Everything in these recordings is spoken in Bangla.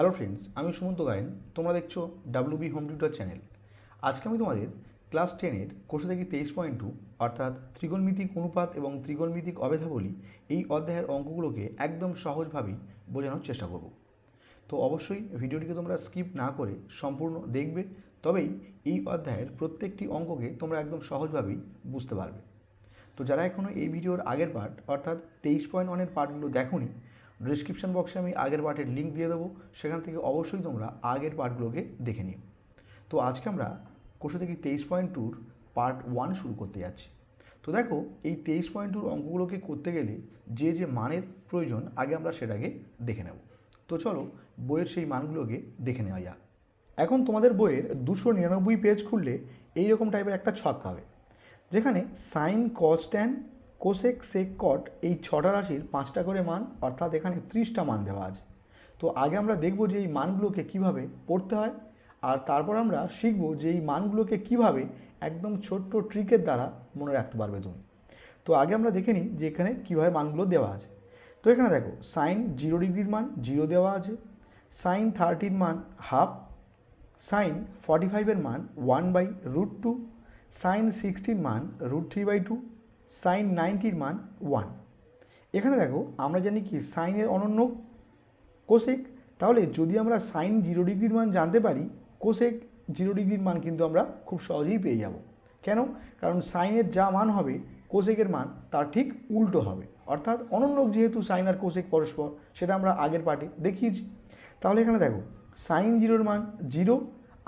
হ্যালো ফ্রেন্ডস আমি সুমন্ত গায়েন, তোমরা দেখছ W B home tutor channel আজকে আমি তোমাদের ক্লাস টেনের কোর্স থেকে তেইশ পয়েন্ট টু অর্থাৎ ত্রিগোণমিতিক অনুপাত এবং ত্রিগোণমিতিক অবেধাবলী এই অধ্যায়ের অঙ্কগুলোকে একদম সহজভাবেই বোঝানোর চেষ্টা করব। তো অবশ্যই ভিডিওটিকে তোমরা স্কিপ না করে সম্পূর্ণ দেখবে, তবেই এই অধ্যায়ের প্রত্যেকটি অঙ্ককে তোমরা একদম সহজভাবেই বুঝতে পারবে। তো যারা এখনও এই ভিডিওর আগের পার্ট অর্থাৎ তেইশ পয়েন্ট ওয়ানের পার্টগুলো দেখোনি ডিসক্রিপশন বক্সে আমি আগের পার্টের লিঙ্ক দিয়ে দেবো। সেখান থেকে অবশ্যই তোমরা আগের পার্টগুলোকে দেখে নিও। তো আজকে আমরা কোর্স থেকে তেইশ পয়েন্ট টুর পার্ট ওয়ান শুরু করতে যাচ্ছি। তো দেখো, এই তেইশ পয়েন্ট টুর অঙ্কগুলোকে করতে গেলে যে যে মানের প্রয়োজন, আগে আমরা সেটাকে দেখে নেব। তো চলো, বইয়ের সেই মানগুলোকে দেখে নেওয়া যাক। এখন তোমাদের বইয়ের দুশো নিরানব্বই পেজ খুললে এইরকম টাইপের একটা ছক পাবে। যেখানে sine cos tan cosec sec cot এই ছটা রাশির পাঁচটা করে মান, অর্থাৎ এখানে ত্রিশটা মান দেওয়া আছে। তো আগে আমরা দেখব যে এই মানগুলোকে কীভাবে পড়তে হয়, আর তারপর আমরা শিখব যে এই মানগুলোকে কীভাবে একদম ছোট্ট ট্রিকের দ্বারা মনে রাখতে পারবে তুমি। তো আগে আমরা দেখে নিই যে এখানে কীভাবে মানগুলো দেওয়া আছে। তো এখানে দেখো, সাইন জিরো ডিগ্রির মান জিরো দেওয়া আছে, সাইন থার্টির মান হাফ, সাইন ফর্টি ফাইভের মান one by root two, sine সিক্সটির মান root three by two sine নাইনটির মান ওয়ান এখানে দেখো, আমরা জানি কি সাইনের অনন্য কোশেক তাহলে যদি আমরা সাইন জিরো ডিগ্রির মান জানতে পারি কোসেক জিরো ডিগ্রির মান কিন্তু আমরা খুব সহজেই পেয়ে যাব। কেন? কারণ সাইনের যা মান হবে কোশেকের মান তার ঠিক উল্টো হবে। অর্থাৎ অনন্যক যেহেতু সাইন আর কোসেক পরস্পর, সেটা আমরা আগের পার্টে দেখিয়েছি। তাহলে এখানে দেখো সাইন জিরোর মান জিরো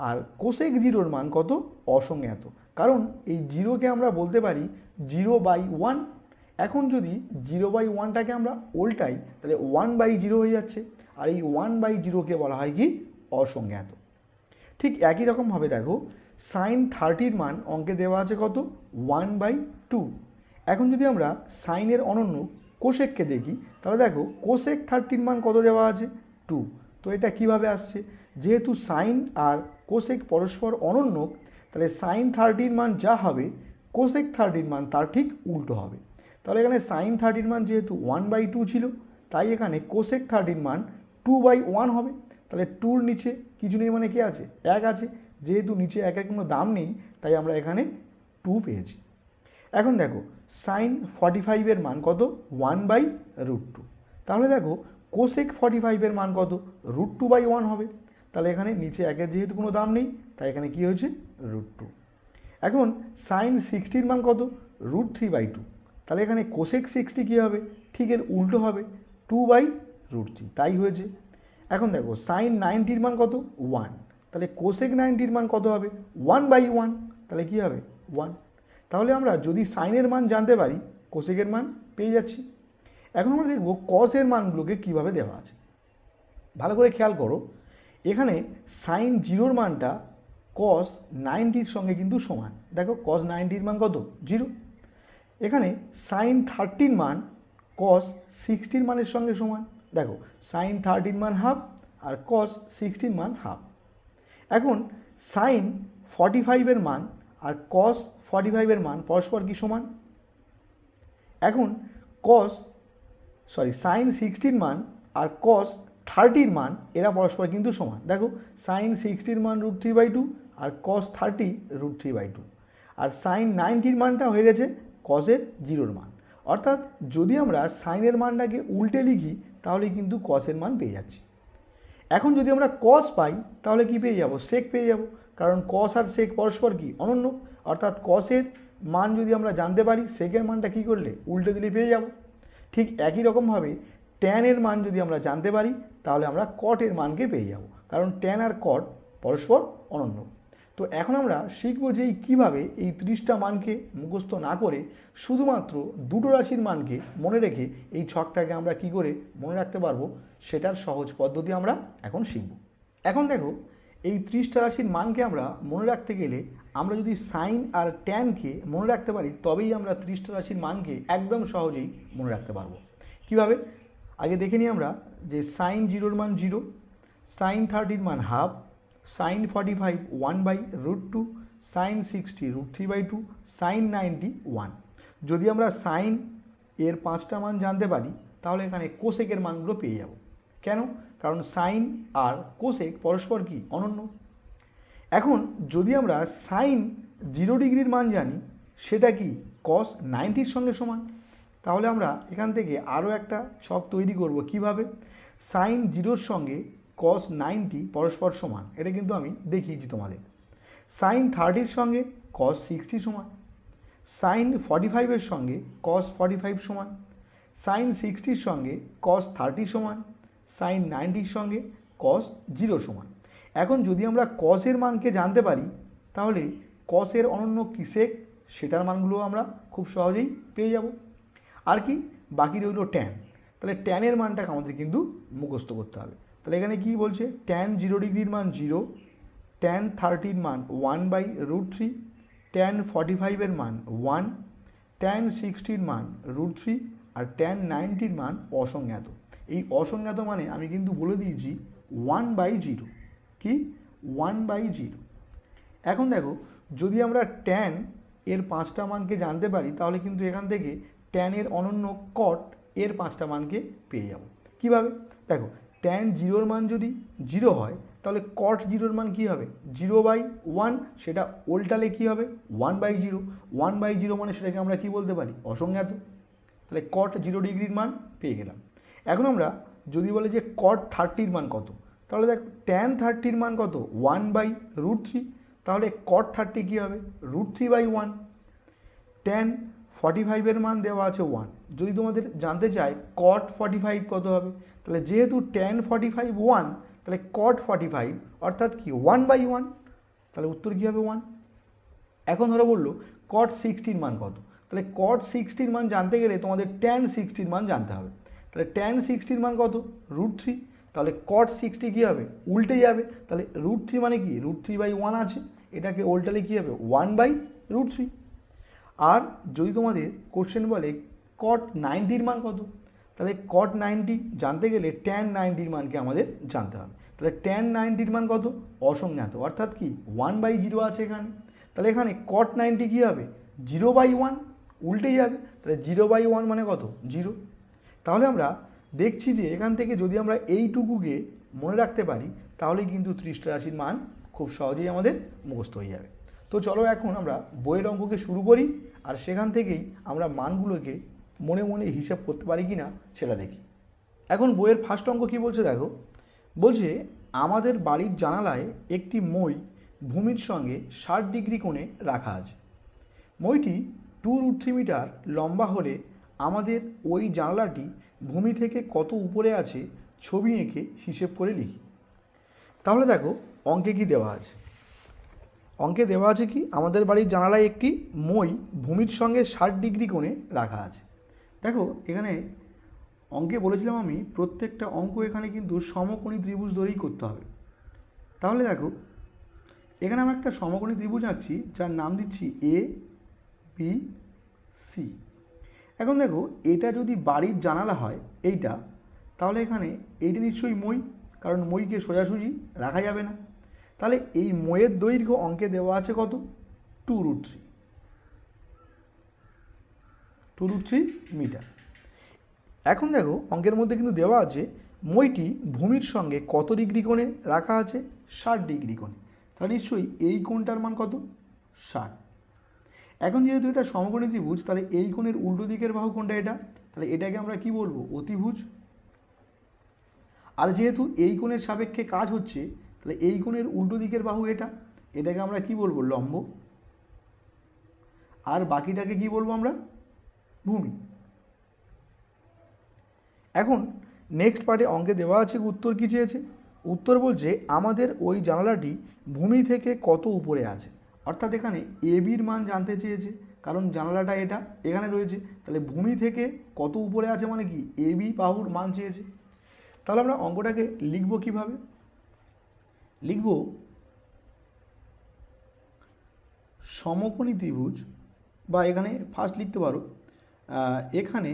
আর কোশেক জিরোর মান কত? অসংজ্ঞাত। কারণ এই জিরোকে আমরা বলতে পারি জিরো বাই ওয়ান এখন যদি জিরো বাই ওয়ানটাকে আমরা উল্টাই, তাহলে ওয়ান বাই জিরো হয়ে যাচ্ছে। আর এই ওয়ান বাই জিরোকে বলা হয় কি? অসংজ্ঞাত। ঠিক একই রকমভাবে দেখো সাইন থার্টির মান অঙ্কে দেওয়া আছে কত? ওয়ান বাই টু এখন যদি আমরা সাইনের অনন্য কোশেককে দেখি, তাহলে দেখো কোশেক থার্টির মান কত দেওয়া আছে? টু তো এটা কীভাবে আসছে? যেহেতু সাইন আর কোশেক পরস্পর অনন্য, তাহলে সাইন থার্টির মান যা হবে কোশেক থার্টির মান তার ঠিক উল্টো হবে। তাহলে এখানে সাইন থার্টির মান যেহেতু ওয়ান বাই টু ছিল, তাই এখানে কোশেক থার্টির মান টু বাই ওয়ান হবে। তাহলে টুর নিচে কিছু নেই মানে কি আছে? এক আছে। যেহেতু নিচে একের কোনো দাম নেই, তাই আমরা এখানে টু পেয়েছি। এখন দেখো সাইন ফর্টি ফাইভের মান কত? ওয়ান বাই রুট টু তাহলে দেখো কোসেক ফর্টি ফাইভের মান কত? রুট টু বাই ওয়ান হবে। তাহলে এখানে নিচে একের যেহেতু কোনো দাম নেই, তাই এখানে কী হয়েছে? রুট টু এখন সাইন সিক্সটির মান কত? রুট থ্রি বাই টু তাহলে এখানে কোসেক সিক্সটি কী হবে? ঠিক এর উল্টো হবে টু বাই রুট থ্রি তাই হয়েছে। এখন দেখো সাইন নাইনটির মান কত? ওয়ান তাহলে কোসেক নাইনটির মান কত হবে? ওয়ান বাই ওয়ান তাহলে কী হবে? ওয়ান তাহলে আমরা যদি সাইনের মান জানতে পারি কোসেকের মান পেয়ে যাচ্ছি। এখন আমরা দেখব কসের মানগুলোকে কীভাবে দেওয়া আছে। ভালো করে খেয়াল করো। এখানে সাইন জিরোর মানটা কস নাইনটির সঙ্গে কিন্তু সমান। দেখো কস নাইনটির মান কত? জিরো। এখানে সাইন থার্টির মান কস সিক্সটির মানের সঙ্গে সমান। দেখো সাইন থার্টির মান হাফ আর কস সিক্সটির মান হাফ এখন সাইন ফর্টি ফাইভের মান আর কস ফর্টি ফাইভের মান পরস্পর কি সমান? এখন কস সরি সাইন সিক্সটির মান আর কস থার্টির মান এরা পরস্পর কিন্তু সমান। দেখো সাইন সিক্সটির মান root three by two R cos thirty root three by two R sine নাইনটির মানটা হয়ে গেছে কসের জিরোর মান। অর্থাৎ যদি আমরা সাইনের মানটাকে উল্টে লিখি, তাহলে কিন্তু কসের মান পেয়ে যাচ্ছি। এখন যদি আমরা কস পাই, তাহলে কি পেয়ে যাব? সেক পেয়ে যাব। কারণ কস আর সেক পরস্পর কি? অনন্য। অর্থাৎ কসের মান যদি আমরা জানতে পারি সেকের মানটা কি করলে? উল্টে দিলে পেয়ে যাব। ঠিক একই রকমভাবে ট্যানের মান যদি আমরা জানতে পারি, তাহলে আমরা কটের মানকে পেয়ে যাব। কারণ ট্যান আর কট পরস্পর অনন্য। তো এখন আমরা শিখব যে কীভাবে এই ত্রিশটা মানকে মুখস্থ না করে শুধুমাত্র দুটো রাশির মানকে মনে রেখে এই ছকটাকে আমরা কি করে মনে রাখতে পারব, সেটার সহজ পদ্ধতি আমরা এখন শিখব। এখন দেখো, এই ত্রিশটা রাশির মানকে আমরা মনে রাখতে গেলে আমরা যদি সাইন আর ট্যানকে মনে রাখতে পারি, তবেই আমরা ত্রিশটা রাশির মানকে একদম সহজেই মনে রাখতে পারব। কীভাবে? আগে দেখে নিই আমরা যে সাইন জিরোর মান জিরো সাইন থার্টির মান half sine forty five one by root two sine sixty root three by two sine ninety one যদি আমরা সাইন এর পাঁচটা মান জানতে পারি, তাহলে এখানে কোসেকের মানগুলো পেয়ে যাব। কেন? কারণ সাইন আর কোসেক পরস্পর কি? অনন্য। এখন যদি আমরা সাইন জিরো ডিগ্রির মান জানি, সেটা কি? কস নাইনটির সঙ্গে সমান। তাহলে আমরা এখান থেকে আরও একটা ছক তৈরি করব কীভাবে? সাইন জিরোর সঙ্গে কস নাইনটি পরস্পর সমান। এটা কিন্তু আমি দেখিয়েছি তোমাদের। সাইন থার্টির সঙ্গে কস সিক্সটি সমান। সাইন ফর্টি ফাইভের সঙ্গে কস ফর্টি ফাইভ সমান সাইন সিক্সটির সঙ্গে কস থার্টি সমান। সাইন নাইনটির সঙ্গে কস জিরো সমান। এখন যদি আমরা কসের মানকে জানতে পারি, তাহলে কসের অনন্য কিসেক সেটার মানগুলো আমরা খুব সহজেই পেয়ে যাব। আর কি? বাকি রইল ট্যান তাহলে ট্যানের মানটাকে আমাদের কিন্তু মুখস্থ করতে হবে। তাহলে এখানে কি বলছে? ট্যান জিরো ডিগ্রির মান জিরো ট্যান থার্টির মান one by root three tan forty ফাইভের মান ওয়ান ট্যান সিক্সটির মান রুট থ্রি আর ট্যান নাইনটির মান অসংজ্ঞাত। এই অসংজ্ঞাত মানে আমি কিন্তু বলে দিয়েছি ওয়ান বাই জিরো কি? ওয়ান বাই জিরো এখন দেখো, যদি আমরা ট্যান এর পাঁচটা মানকে জানতে পারি, তাহলে কিন্তু এখান থেকে ট্যানের অনন্য কট এর পাঁচটা মানকে পেয়ে যাব। কীভাবে? দেখো ট্যান জিরোর মান যদি জিরো হয়, তাহলে কট জিরোর মান কী হবে? জিরো বাই ওয়ান সেটা উল্টালে কী হবে? One by zero one by zero মানে সেটাকে আমরা কী বলতে পারি? অসংজ্ঞাত। তাহলে কট জিরো ডিগ্রির মান পেয়ে গেলাম। এখন আমরা যদি বলে যে কট থার্টির মান কত, তাহলে দেখ ট্যান থার্টির মান কত? ওয়ান বাই রুট থ্রি তাহলে কট থার্টি কী হবে? Root three by one tan forty ফাইভের মান দেওয়া আছে ওয়ান যদি তোমাদের জানতে চায় কট ফর্টি ফাইভ কত হবে? তাহলে যেহেতু ট্যান ফর্টি ফাইভ ওয়ান তাহলে কট ফর্টি ফাইভ অর্থাৎ কি ওয়ান বাই ওয়ান তাহলে উত্তর কী হবে ওয়ান এখন ধরো বলল কট সিক্সটির মান কত? তাহলে কট সিক্সটির মান জানতে গেলে তোমাদের ট্যান সিক্সটির মান জানতে হবে। তাহলে ট্যান সিক্সটির মান কত? রুট থ্রি তাহলে কট সিক্সটি কী হবে? উল্টে যাবে। তাহলে রুট থ্রি মানে কি? রুট থ্রি বাই ওয়ান আছে। এটাকে উল্টালে কী হবে? ওয়ান বাই রুট থ্রি আর যদি তোমাদের কোশ্চেন বলে কট নাইনটির মান কত? তাহলে কট নাইনটি জানতে গেলে ট্যান নাইনটির মানকে আমাদের জানতে হবে। তাহলে ট্যান নাইনটির মান কত? অসংজ্ঞাত। অর্থাৎ কি? ওয়ান বাই জিরো আছে এখানে। তাহলে এখানে কট নাইনটি কী হবে? জিরো বাই ওয়ান উল্টে যাবে। তাহলে জিরো বাই ওয়ান মানে কত? জিরো তাহলে আমরা দেখছি যে এখান থেকে যদি আমরা এইটুকুকে মনে রাখতে পারি, তাহলে কিন্তু ত্রিশটা রাশির মান খুব সহজেই আমাদের মুখস্থ হয়ে যাবে। তো চলো এখন আমরা বইয়ের অঙ্ককে শুরু করি, আর সেখান থেকেই আমরা মানগুলোকে মনে মনে হিসাব করতে পারি কি না সেটা দেখি। এখন বইয়ের ফার্স্ট অঙ্ক কী বলছে দেখো? বলছে, আমাদের বাড়ির জানালায় একটি মই ভূমির সঙ্গে ষাট ডিগ্রি কোণে রাখা আছে। মইটি টু রুট থ্রি মিটার লম্বা হলে আমাদের ওই জানলাটি ভূমি থেকে কত উপরে আছে ছবি এঁকে হিসেব করে লিখি। তাহলে দেখো, অঙ্কে কি দেওয়া আছে? অঙ্কে দেওয়া আছে কি, আমাদের বাড়ির জানালায় একটি মই ভূমির সঙ্গে ষাট ডিগ্রি কোণে রাখা আছে। দেখো, এখানে অঙ্কে বলেছিলাম আমি, প্রত্যেকটা অঙ্ক এখানে কিন্তু সমকোণী ত্রিভুজ ধরেই করতে হবে। তাহলে দেখো, এখানে আমি একটা সমকোণী ত্রিভুজ আঁকছি, যার নাম দিচ্ছি এ বি সি এখন দেখো, এটা যদি বাড়ির জানালা হয়, এইটা, তাহলে এখানে এইটা নিশ্চয়ই মই, কারণ মইকে সোজাসুজি রাখা যাবে না। তাহলে এই ময়ের দৈর্ঘ্য অঙ্কে দেওয়া আছে কত? Two root three two root three meter এখন দেখো, অঙ্কের মধ্যে কিন্তু দেওয়া আছে, মইটি ভূমির সঙ্গে কত ডিগ্রি কোণে রাখা আছে? ষাট ডিগ্রি কোণে। তাহলে নিশ্চয়ই এই কোণটার মান কত? ষাট। এখন যেহেতু এটা সমকোণী ত্রিভুজ, তাহলে এই কোণের উল্টো দিকের বাহু কোনটা এটা। তাহলে এটাকে আমরা কি বলব? অতিভুজ। আর যেহেতু এই কোণের সাপেক্ষে কাজ হচ্ছে, তাহলে এই কোণের উল্টো দিকের বাহু এটা। এটাকে আমরা কি বলব? লম্ব। আর বাকিটাকে কি বলব আমরা? ভূমি। এখন নেক্সট পার্টে অঙ্কে দেওয়া আছে উত্তর কী চেয়েছে? উত্তর বলছে আমাদের ওই জানালাটি ভূমি থেকে কত উপরে আছে। অর্থাৎ এখানে এবির মান জানতে চেয়েছে, কারণ জানালাটা এটা, এখানে রয়েছে। তাহলে ভূমি থেকে কত উপরে আছে মানে কি? এবি বাহুর মান চেয়েছে। তাহলে আমরা অঙ্কটাকে লিখব কীভাবে? লিখব সমকোণী ত্রিভুজ, বা এখানে ফার্স্ট লিখতে পারো এখানে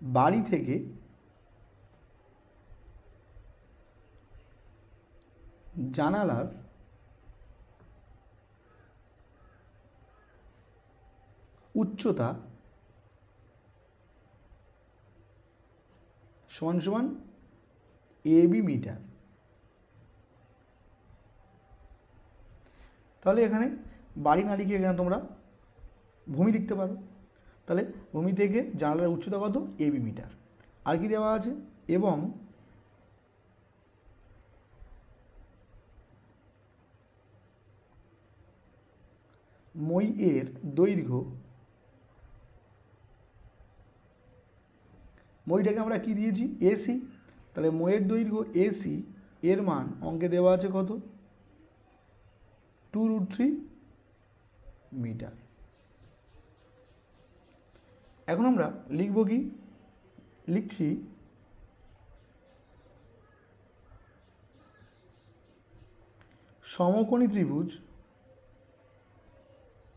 বাড়ি থেকে জানালার উচ্চতা সমান সমান এবি মিটার তাহলে এখানে বাড়ি না লিখে এখানে তোমরা ভূমি লিখতে পারো। তাহলে ভূমি থেকে জানালার উচ্চতা কত? AB metre. আর কি দেওয়া আছে? এবং মই এর দৈর্ঘ্য মইটাকে আমরা কি দিয়েছি? এসি তাহলে মইয়ের দৈর্ঘ্য এসি এর মান অঙ্কে দেওয়া আছে কত? টু রুট থ্রি মিটার এখন আমরা লিখব কি? লিখছি সমকোণী ত্রিভুজ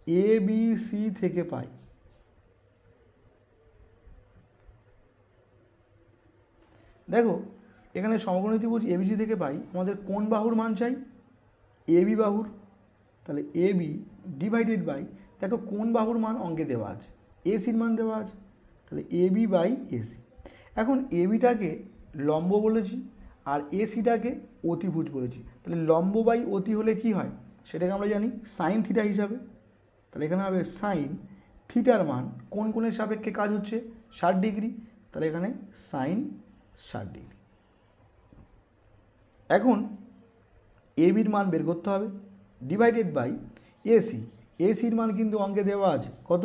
এ বি সি থেকে পাই। দেখো, এখানে সমকোণী ত্রিভুজ এবিসি থেকে পাই, আমাদের কোন বাহুর মান চাই? এবি বাহুর। তাহলে এবি ডিভাইডেড বাই দেখো কোন বাহুর মান অঙ্কে দেওয়া আছে? এসির মান দেওয়া আছে। তাহলে এবি বাই এসি এখন এবিটাকে লম্ব বলেছি আর এসিটাকে অতিভুজ বলেছি। তাহলে লম্ব বাই অতি হলে কি হয়? সেটাকে আমরা জানি সাইন থিটা হিসাবে। তাহলে এখানে হবে সাইন থিটার মান। কোন কোণের সাপেক্ষে কাজ হচ্ছে? ষাট ডিগ্রি। তাহলে এখানে সাইন ষাট ডিগ্রি। এখন এবির মান বের করতে হবে। ডিভাইডেড বাই এসি এসির মান কিন্তু অঙ্কে দেওয়া আছে। কত?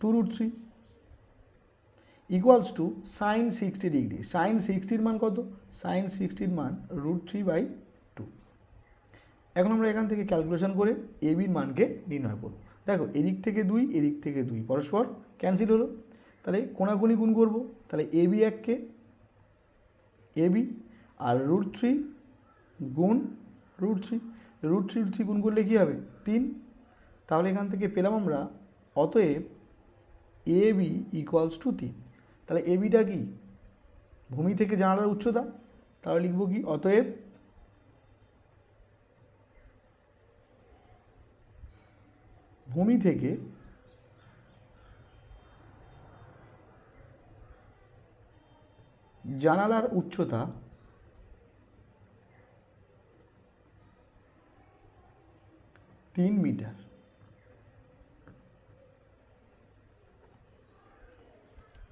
Two root three equals two sine sixty degree sine সিক্সটির মান কত? সাইন সিক্সটির মান রুট থ্রি বাই টু এখন আমরা এখান থেকে ক্যালকুলেশন করে এবির মানকে নির্ণয় করব। দেখো, এদিক থেকে দুই, এদিক থেকে দুই। পরস্পর ক্যান্সেল হলো। তাহলে কোনাকুনি গুণ করব। তাহলে এবি এককে এবি আর রুট থ্রি গুণ root three root three root three গুণ করলে কী হবে? তিন। তাহলে এখান থেকে পেলাম আমরা, অতএব এ বি ইকুয়ালস টু তিন। তাহলে এ বিটা কি? ভূমি থেকে জানালার উচ্চতা। তাহলে লিখব কি? অতএব ভূমি থেকে জানালার উচ্চতা তিন মিটার।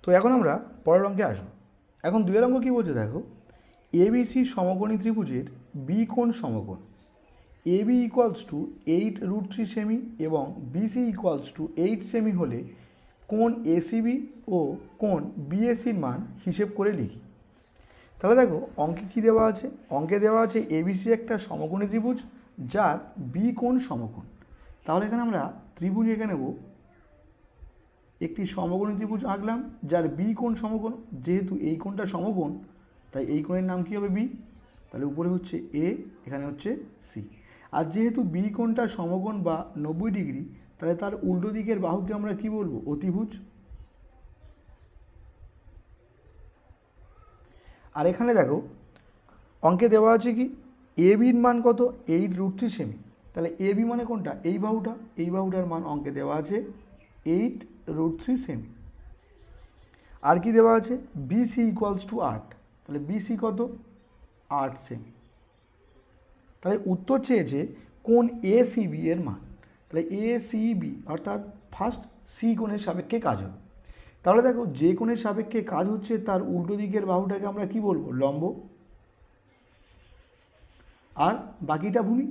তো এখন আমরা পরের অঙ্কে আসব। এখন দুয়ের অঙ্ক কী বলছে দেখো? এবিসি সমকোণী ত্রিভুজের বি কোণ সমকোণ। A, B equals to eight root three semi এবং বিসি ইকুয়ালস টু এইট সেমি হলে কোণ এসিবি ও কোণ বিএসির মান হিসেব করে লিখি। তাহলে দেখো, অঙ্কে কী দেওয়া আছে? অঙ্কে দেওয়া আছে এবিসি একটা সমকোণী ত্রিভুজ যার বি কোণ সমকোণ। তাহলে এখানে আমরা ত্রিভুজ এঁকে নেব। একটি সমকোণী ত্রিভুজ আঁকলাম, যার বি কোণ সমকোণ। যেহেতু এই কোণটা সমকোণ, তাই এই কোণের নাম কী হবে বি তাহলে উপরে হচ্ছে এ এখানে হচ্ছে সি আর যেহেতু বি কোণটা সমকোণ বা নব্বই ডিগ্রি, তাহলে তার উল্টো দিকের বাহুকে আমরা কি বলব? অতিভুজ। আর এখানে দেখো, অঙ্কে দেওয়া আছে কি? এ বির মান কত? এইট রুট থ্রি সেমি তাহলে এ বি মানে কোনটা? এই বাহুটা। এই বাহুটার মান অঙ্কে দেওয়া আছে এইট রুট থ্রি সেমি আর কি দেওয়া আছে? বিসি ইকুয়ালস টু আট তাহলে বিসি কত? আট সেমি তাহলে উত্তর চেয়েছে কোন এ সিবি এর মান। তাহলে এ সিবি অর্থাৎ ফার্স্ট সি কোণের সাপেক্ষে কাজ হবে। তাহলে দেখো, যে কোণের সাপেক্ষে কাজ হচ্ছে, তার উল্টো দিকের বাহুটাকে আমরা কি বলব? লম্ব। আর বাকিটা ভূমি?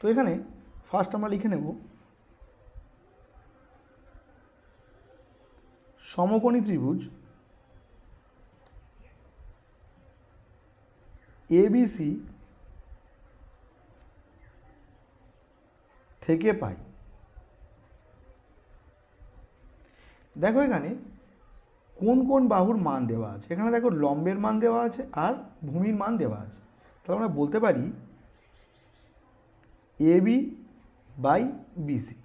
তো এখানে ফার্স্ট আমরা লিখে নেব সমকোণী ত্রিভুজ এবিসি থেকে পাই। দেখো এখানে কোন কোন বাহুর মান দেওয়া আছে? এখানে দেখো লম্বের মান দেওয়া আছে আর ভূমির মান দেওয়া আছে। তাহলে আমরা বলতে পারি এবি বাই বিসি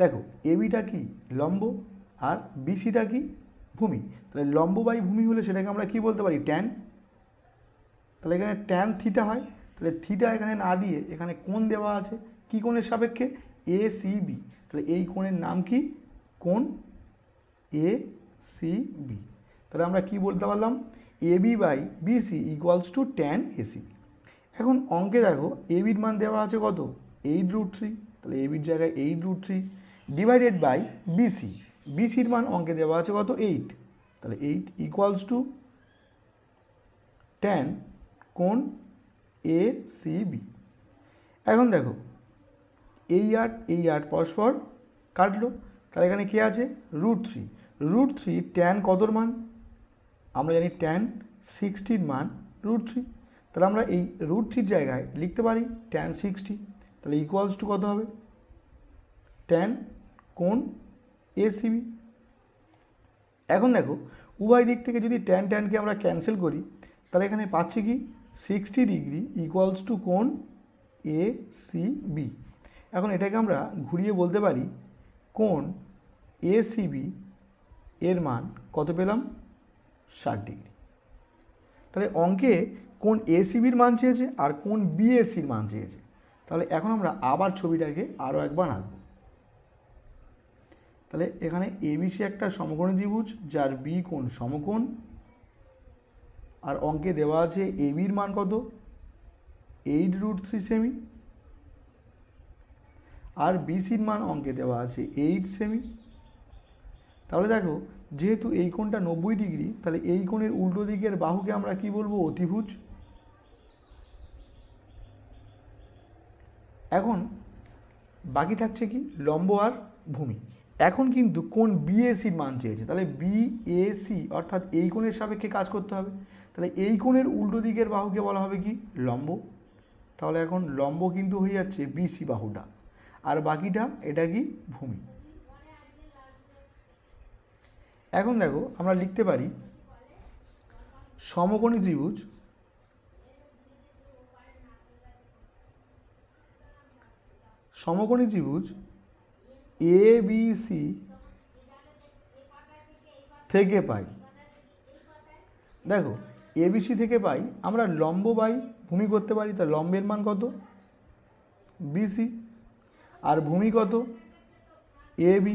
দেখো এবিটা কি লম্ব আর বিসিটা কি ভূমি? তাহলে লম্ব বাই ভূমি হলে সেটাকে আমরা কি বলতে পারি? ট্যান তাহলে এখানে ট্যান থিটা হয়। তাহলে থিটা এখানে না দিয়ে এখানে কোন দেওয়া আছে কী কোণের সাপেক্ষে? এ সি বি তাহলে এই কোণের নাম কি? কোণ এ সি বি তাহলে আমরা কি বলতে পারলাম? A B by BC equals to tan AC এখন অঙ্কে দেখো এ বির মান দেওয়া আছে কত? এইট রুট থ্রি তাহলে এ বির জায়গায় eight root three divided by BC বিসির মান অঙ্কে দেওয়া আছে কত? এইট তাহলে এইট ইকুয়ালস টু ট্যান কোণ এ সি বি এখন দেখো, এই আট এই আট পরস্পর কাটলো। তাহলে এখানে কে আছে? Root three root three tan কতর মান? আমরা জানি ট্যান সিক্সটির মান রুট থ্রি তাহলে আমরা এই রুট থ্রির জায়গায় লিখতে পারি ট্যান সিক্সটি তাহলে ইকুয়ালস টু কত হবে? ট্যান কোন এসিবি এখন দেখো, উভয় দিক থেকে যদি ট্যান ট্যানকে আমরা ক্যান্সেল করি, তাহলে এখানে পাচ্ছি কি? সিক্সটি ডিগ্রি ইকুয়ালস টু কোন এ সি বি এখন এটাকে আমরা ঘুরিয়ে বলতে পারি কোন এ এর মান কত পেলাম? ষাট ডিগ্রি তাহলে অঙ্কে কোন এসিবির মান চেয়েছে আর কোন বিএসির মান চেয়েছে? তাহলে এখন আমরা আবার ছবিটাকে আরও একবার আঁকব। তাহলে এখানে এবিসি একটা সমকোণী ত্রিভুজ, যার বি কোণ সমকোণ, আর অঙ্কে দেওয়া আছে এবির মান কত? এইট রুট থ্রি সেমি আর বিসির মান অঙ্কে দেওয়া আছে এইট সেমি তাহলে দেখো, যেহেতু এই কোণটা নব্বই ডিগ্রি, তাহলে এই কোণের উল্টো দিকের বাহুকে আমরা কি বলব? অতিভুজ। এখন বাকি থাকছে কি? লম্ব আর ভূমি। এখন কিন্তু কোন বিএসির মান চেয়েছে। তাহলে বিএসি অর্থাৎ এই কোণের সাপেক্ষে কাজ করতে হবে। তাহলে এই কোণের উল্টো দিকের বাহুকে বলা হবে কি? লম্ব। তাহলে এখন লম্ব কিন্তু হয়ে যাচ্ছে বিসি বাহুটা। আর বাকিটা, এটা কি? ভূমি। এখন দেখো আমরা লিখতে পারি সমকোণী ত্রিভুজ সমকোণী ত্রিভুজ এ বি সি থেকে পাই। দেখো এবিসি থেকে পাই, আমরা লম্ব বাই ভূমি করতে পারি, তা লম্বের মান কত? বিসি আর ভূমি কত? এ বি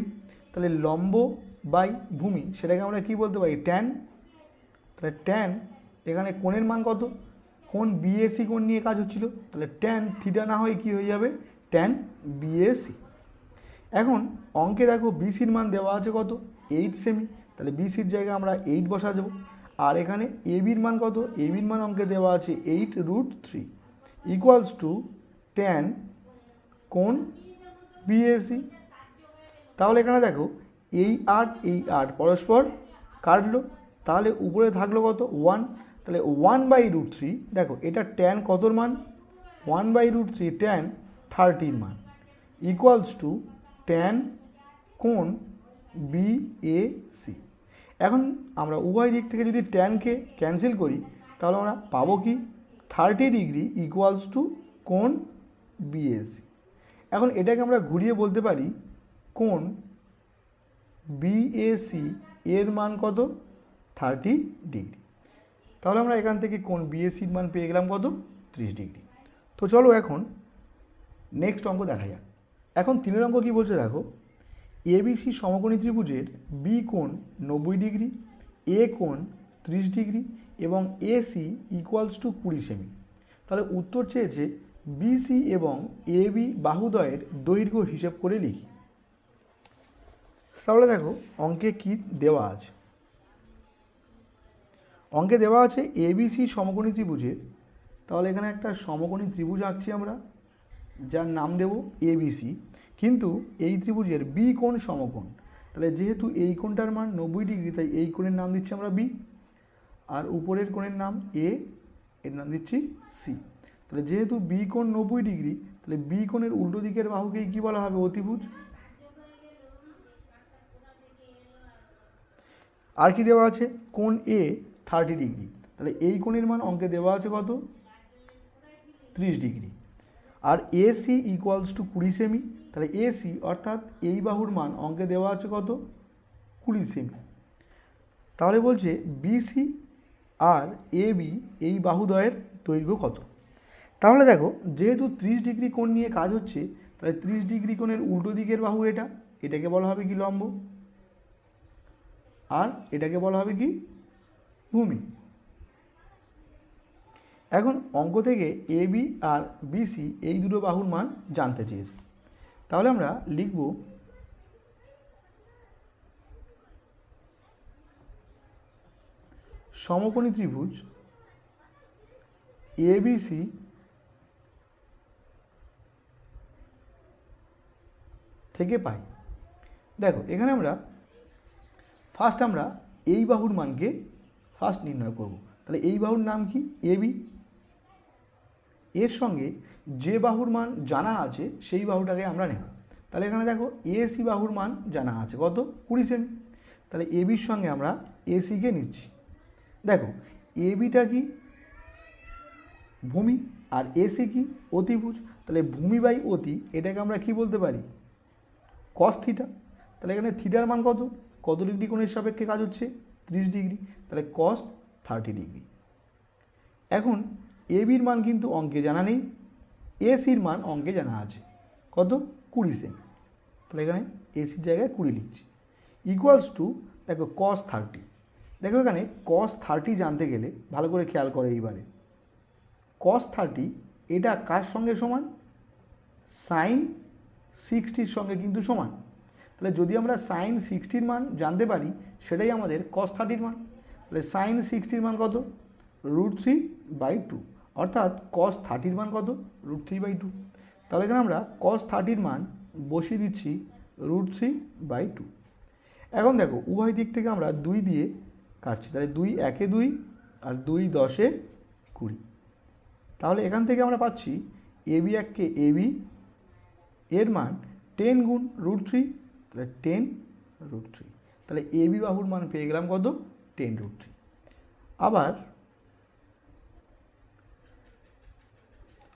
তাহলে লম্ব বাই ভূমি, সেটাকে আমরা কি বলতে পারি? ট্যান তাহলে ট্যান এখানে কোণের মান কত? কোন বিএসি কোণ নিয়ে কাজ হচ্ছিল। তাহলে ট্যান থিটা না হয় কি হয়ে যাবে? ট্যান বিএসি এখন অঙ্কে দেখো বিসির মান দেওয়া আছে কত? এইট সেমি তাহলে বিসির জায়গায় আমরা এইট বসা যাব আর এখানে এবির মান কত? এবির মান অঙ্কে দেওয়া আছে eight root three equals to tan কোন বিএসি তাহলে এখানে দেখো এই আট এই আট। পরস্পর কাটলো। তাহলে উপরে থাকল কত? ওয়ান তাহলে ওয়ান বাই রুট থ্রি দেখো, এটা ট্যান কতর মান? One by root three tan থার্টির মান। ইকুয়ালস টু ট্যান কোন বি এ সি এখন আমরা উভয় দিক থেকে যদি ট্যানকে ক্যান্সেল করি, তাহলে আমরা পাবো কি? থার্টি ডিগ্রি ইকুয়ালস টু কোন বিএসি এখন এটাকে আমরা ঘুরিয়ে বলতে পারি কোন বিএসি এর মান কত? থার্টি ডিগ্রি তাহলে আমরা এখান থেকে কোন বিএসির মান পেয়ে গেলাম কত? ত্রিশ ডিগ্রি তো চলো এখন নেক্সট অঙ্ক দেখা যাক। এখন তিনের অঙ্ক কী বলছে দেখো? এবিসি সমকোণী ত্রিভুজের বি কোণ নব্বই ডিগ্রি এ কোণ ত্রিশ ডিগ্রি এবং এসি ইকুয়ালস টু কুড়ি সেমি তাহলে উত্তর চেয়েছে বিসি এবং এবি বাহুদয়ের দৈর্ঘ্য হিসেব করে লিখি। তাহলে দেখো, অঙ্কে কি দেওয়া আছে? অঙ্কে দেওয়া আছে এবিসি সমকোণী ত্রিভুজের তাহলে এখানে একটা সমকোণী ত্রিভুজ আঁকছি আমরা, যার নাম দেব এবিসি কিন্তু এই ত্রিভুজের বি কোণ সমকোণ। তাহলে যেহেতু এই কোণটার মান নব্বই ডিগ্রি, তাই এই কোণের নাম দিচ্ছি আমরা বি আর উপরের কোণের নাম এ এর নাম দিচ্ছি সি তাহলে যেহেতু বি কোণ নব্বই ডিগ্রি, তাহলে বি কোণের উল্টো দিকের বাহুকেই কী বলা হবে? অতিভুজ। আর কি দেওয়া আছে? কোন এ থার্টি ডিগ্রি তাহলে এই কোণের মান অঙ্কে দেওয়া আছে কত? ত্রিশ ডিগ্রি। আর এসি ইকুয়ালস টু কুড়ি সেমি তাহলে এসি অর্থাৎ এই বাহুর মান অঙ্কে দেওয়া আছে কত? কুড়ি সেমি তাহলে বলছে বিসি আর এ বি এই বাহুদয়ের দৈর্ঘ্য কত? তাহলে দেখো, যেহেতু ত্রিশ ডিগ্রি কোণ নিয়ে কাজ হচ্ছে, তাহলে ত্রিশ ডিগ্রি কোণের উল্টো দিকের বাহু এটা। এটাকে বলা হবে কি লম্ব? আর এটাকে বলা হবে কি? ভূমি। এখন অঙ্ক থেকে এ বি আর বিসি এই দুটো বাহুর মান জানতে চেয়েছে। তাহলে আমরা লিখব সমকোণী ত্রিভুজ এবিসি থেকে পাই। দেখো, এখানে আমরা ফার্স্ট আমরা এই বাহুর মানকে ফার্স্ট নির্ণয় করব। তাহলে এই বাহুর নাম কি? এবি এর সঙ্গে যে বাহুর মান জানা আছে, সেই বাহুটাকে আমরা নেব। তাহলে এখানে দেখো এসি বাহুর মান জানা আছে। কত? কুড়ি সেমি। তাহলে এবির সঙ্গে আমরা এসিকে নিচ্ছি। দেখো এবিটা কি? ভূমি। আর এসি কি? অতিভুজ। তাহলে ভূমি বাই অতি, এটাকে আমরা কি বলতে পারি? কস থিটা তাহলে এখানে থিটার মান কত? কত ডিগ্রি কোণের সাপেক্ষে কাজ হচ্ছে? ত্রিশ ডিগ্রি। তাহলে কস থার্টি ডিগ্রি। এখন এবির মান কিন্তু অঙ্কে জানা নেই। এসির মান অঙ্কে জানা আছে। কত? কুড়ি সেম। তাহলে এখানে এসির জায়গায় কুড়ি লিখছি। ইকুয়ালস টু দেখো কস থার্টি দেখো এখানে কস থার্টি জানতে গেলে ভালো করে খেয়াল করে এইবারে। কস থার্টি এটা কার সঙ্গে সমান? সাইন সিক্সটির সঙ্গে কিন্তু সমান। তাহলে যদি আমরা সাইন সিক্সটির মান জানতে পারি, সেটাই আমাদের কস থার্টির মান। তাহলে সাইন সিক্সটির মান কত? রুট থ্রি বাই টু অর্থাৎ কস থার্টির মান কত? রুট থ্রি বাই টু তাহলে এখানে আমরা কস থার্টির মান বসিয়ে দিচ্ছি রুট থ্রি বাই টু এখন দেখো, উভয় দিক থেকে আমরা দুই দিয়ে কাটছি। তাহলে দুই একে দুই আর দুই দশে কুড়ি। তাহলে এখান থেকে আমরা পাচ্ছি এবি এককে এবি এর মান টেন গুণ রুট থ্রি তাহলে টেন রুট থ্রি তাহলে এ বি বাহুর মান পেয়ে গেলাম কত? টেন রুট থ্রি আবার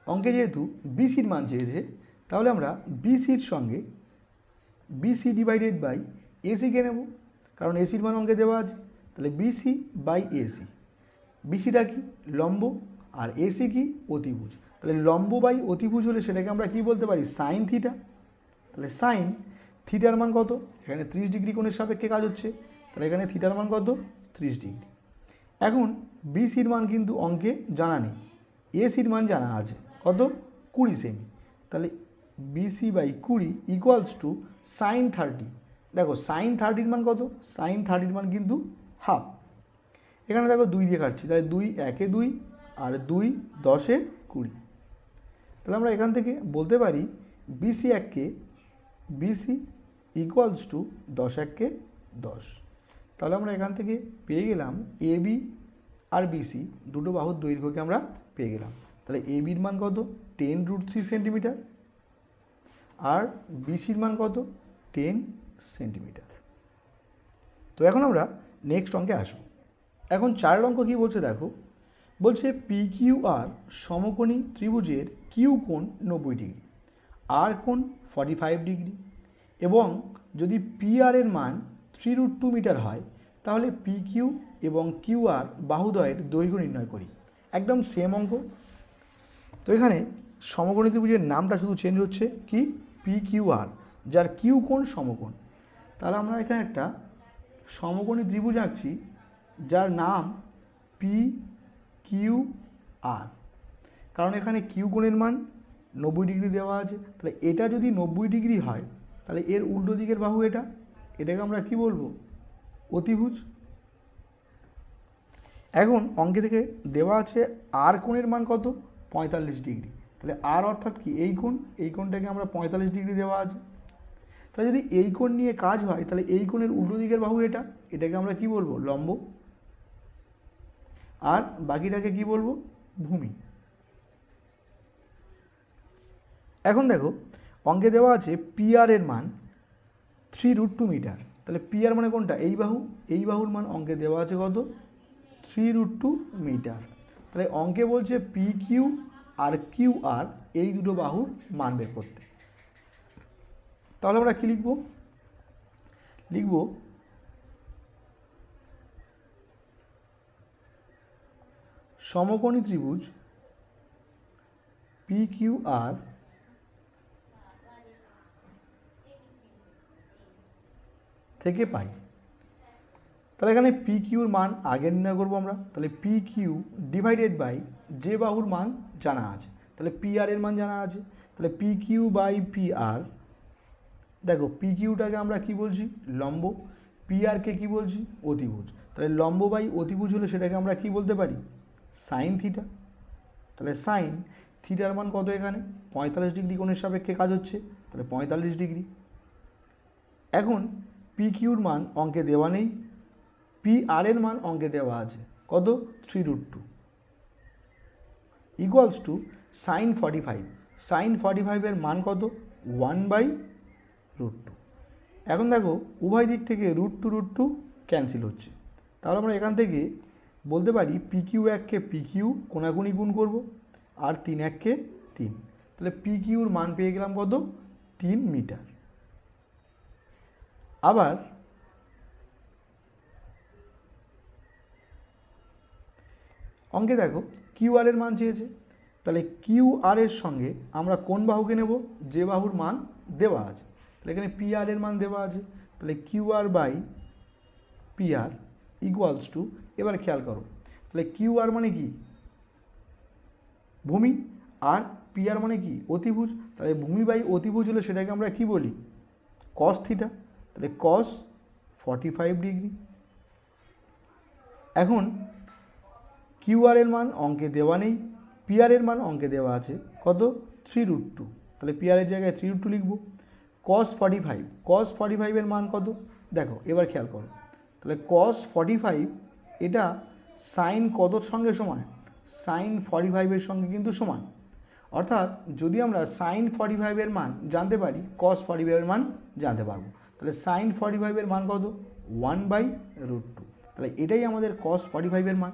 অঙ্কে যেহেতু বিসির মান চেয়েছে, তাহলে আমরা বিসির সঙ্গে বিসি ডিভাইডেড বাই এসিকে নেব। কারণ এসির মান অঙ্কে দেওয়া আছে। তাহলে বিসি বাই এসি বিসিটা কি? লম্ব। আর এসি কি? অতিভুজ। তাহলে লম্ব বাই অতিভুজ হলে সেটাকে আমরা কি বলতে পারি? সাইন থিটা তাহলে সাইন থিটার মান কত? এখানে ত্রিশ ডিগ্রি কোণের সাপেক্ষে কাজ হচ্ছে। তাহলে এখানে থিটার মান কত? ত্রিশ ডিগ্রি। এখন বিসির মান কিন্তু অঙ্কে জানা নেই। এসির মান জানা আছে। কত? কুড়ি সেমি। তাহলে বিসি বাই কুড়ি ইকুয়ালস টু সাইন থার্টি দেখো সাইন থার্টির মান কত? সাইন থার্টির মান কিন্তু হাফ এখানে দেখো দুই দিয়ে কাটছি। তাহলে দুই একে দুই, আর দুই দশে কুড়ি। তাহলে আমরা এখান থেকে বলতে পারি বিসি এককে বিসি ইকুয়ালস টু দশ এককে দশ। তাহলে আমরা এখান থেকে পেয়ে গেলাম এবি আর বিসি দুটো বাহুর দৈর্ঘ্যকে আমরা পেয়ে গেলাম। তাহলে এবির মান কত? টেন রুট থ্রি সেন্টিমিটার আর বিসির মান কত? টেন সেন্টিমিটার তো এখন আমরা নেক্সট অঙ্কে আসব। এখন চারের অঙ্ক কী বলছে দেখো? বলছে পি কিউ আর সমকোণী ত্রিভুজের কিউ কোণ নব্বই ডিগ্রি। আর কোণ ফর্টি ফাইভ ডিগ্রি। এবং যদি পি আর এর মান থ্রি রুট টু মিটার হয়, তাহলে পি কিউ এবং কিউ আর বাহুদয়ের দৈর্ঘ্য নির্ণয় করি। একদম সেম অঙ্ক। তো এখানে সমকোণী ত্রিভুজের নামটা শুধু চেঞ্জ হচ্ছে কি? পি কিউ আর যার কিউ কোণ সমকোণ। তাহলে আমরা এখানে একটা সমকোণী ত্রিভুজ আঁকছি, যার নাম পি কিউ আর কারণ এখানে কিউ কোণের মান নব্বই ডিগ্রি দেওয়া আছে। তাহলে এটা যদি নব্বই ডিগ্রি হয় তাহলে এর উল্টো দিকের বাহু এটা। এটাকে আমরা কি বলব? অতিভুজ। এখন অঙ্কে থেকে দেওয়া আছে আর কোণের মান কত? পঁয়তাল্লিশ ডিগ্রি। তাহলে আর অর্থাৎ কি? এই কোণ। এই কোণটাকে আমরা পঁয়তাল্লিশ ডিগ্রি দেওয়া আছে। তাহলে যদি এই কোণ নিয়ে কাজ হয়, তাহলে এই কোণের উল্টো দিকের বাহু এটা। এটাকে আমরা কি বলব? লম্ব। আর বাকিটাকে কি বলব? ভূমি। এখন দেখো অঙ্কে দেওয়া আছে পিআর এর মান থ্রি রুট টু মিটার তাহলে পিআর মানে কোনটা? এই বাহু, এই বাহুর মান অঙ্কে দেওয়া আছে কত? থ্রি রুট টু মিটার তাহলে অঙ্কে বলছে পি কিউ আর কিউ আর এই দুটো বাহুর মান বের করতে। তাহলে আমরা কী লিখব? লিখব সমকোণী ত্রিভুজ পি কিউ আর থেকে পাই। তাহলে এখানে পি কিউর মান আগে নির্ণয় করব আমরা। তাহলে পি কিউ ডিভাইডেড বাই যে বাহুর মান জানা আছে। তাহলে পি আর এর মান জানা আছে। তাহলে P Q by P R দেখো পি কিউটাকে আমরা কি বলছি? লম্ব। পি আরকে কী বলছি? অতিভুজ। তাহলে লম্ব বাই অতিভুজ হলে সেটাকে আমরা কি বলতে পারি? সাইন থিটা তাহলে সাইন থিটার মান কত এখানে? পঁয়তাল্লিশ ডিগ্রি কোণের সাপেক্ষে কাজ হচ্ছে। তাহলে পঁয়তাল্লিশ ডিগ্রি। এখন পি কিউর মান অঙ্কে দেওয়া নেই পি আর মান অঙ্কে দেওয়া আছে। কত? Three root two. Equals to sine forty five. Sine forty ফাইভের মান কত? One by root two. এখন দেখো, উভয় দিক থেকে root two root two cancel হচ্ছে। তাহলে আমরা এখান থেকে বলতে পারি পি কিউ এককে পি কিউ গুণ করব, আর তিন এককে তিন। তাহলে পি কিউর মান পেয়ে গেলাম কত? তিন মিটার। আবার অঙ্কে দেখো, কিউ আর এর মান চেয়েছে। তাহলে কিউ আর এর সঙ্গে আমরা কোন বাহুকে নেব? যে বাহুর মান দেওয়া আছে। তাহলে এখানে পি আর এর মান দেওয়া আছে। তাহলে Q R by P R equals to এবার খেয়াল করো। তাহলে কিউ আর মানে কি? ভূমি। আর পি আর মানে কি? অতিভুজ। তাহলে ভূমি বাই অতিভুজ হলে সেটাকে আমরা কি বলি? কস থিটা তাহলে কস ফর্টি ফাইভ ডিগ্রি এখন কিউআর এর মান অঙ্কে দেওয়া নেই পিআর এর মান অঙ্কে দেওয়া আছে। কত? থ্রি রুট টু তাহলে পিআর এর জায়গায় থ্রি রুট টু লিখব। Cos forty five cos forty ফাইভের মান কত? দেখো, এবার খেয়াল করো। তাহলে কস ফর্টি ফাইভ এটা সাইন কতর সঙ্গে সমান? সাইন ফর্টি ফাইভের সঙ্গে কিন্তু সমান। অর্থাৎ যদি আমরা সাইন ফর্টি ফাইভের মান জানতে পারি কস ফর্টি ফাইভের মান জানতে পারব। তাহলে সাইন ফর্টি ফাইভের মান কত? ওয়ান বাই রুট টু তাহলে এটাই আমাদের কস ফর্টি ফাইভের মান।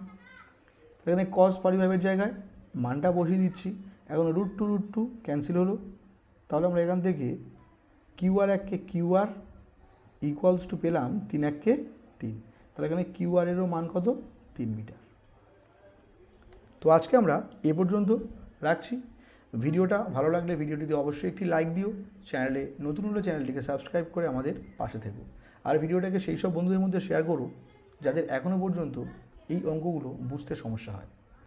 এখানে কস ফর্টি ফাইভের জায়গায় মানটা বসিয়ে দিচ্ছি। এখন root two root two cancel হলো। তাহলে আমরা এখান থেকে কিউ আর এককে কিউ আর ইকুয়ালস টু পেলাম তিন এককে তিন। তাহলে এখানে কিউ আর এরও মান কত? তিন মিটার। তো আজকে আমরা এ পর্যন্ত রাখছি। ভিডিওটা ভালো লাগলে ভিডিওটিতে অবশ্যই একটি লাইক দিও চ্যানেলে নতুন হলে চ্যানেলটিকে সাবস্ক্রাইব করে আমাদের পাশে থেকো। আর ভিডিওটাকে সেই সব বন্ধুদের মধ্যে শেয়ার করো, যাদের এখনও পর্যন্ত এই অঙ্কগুলো বুঝতে সমস্যা হয়।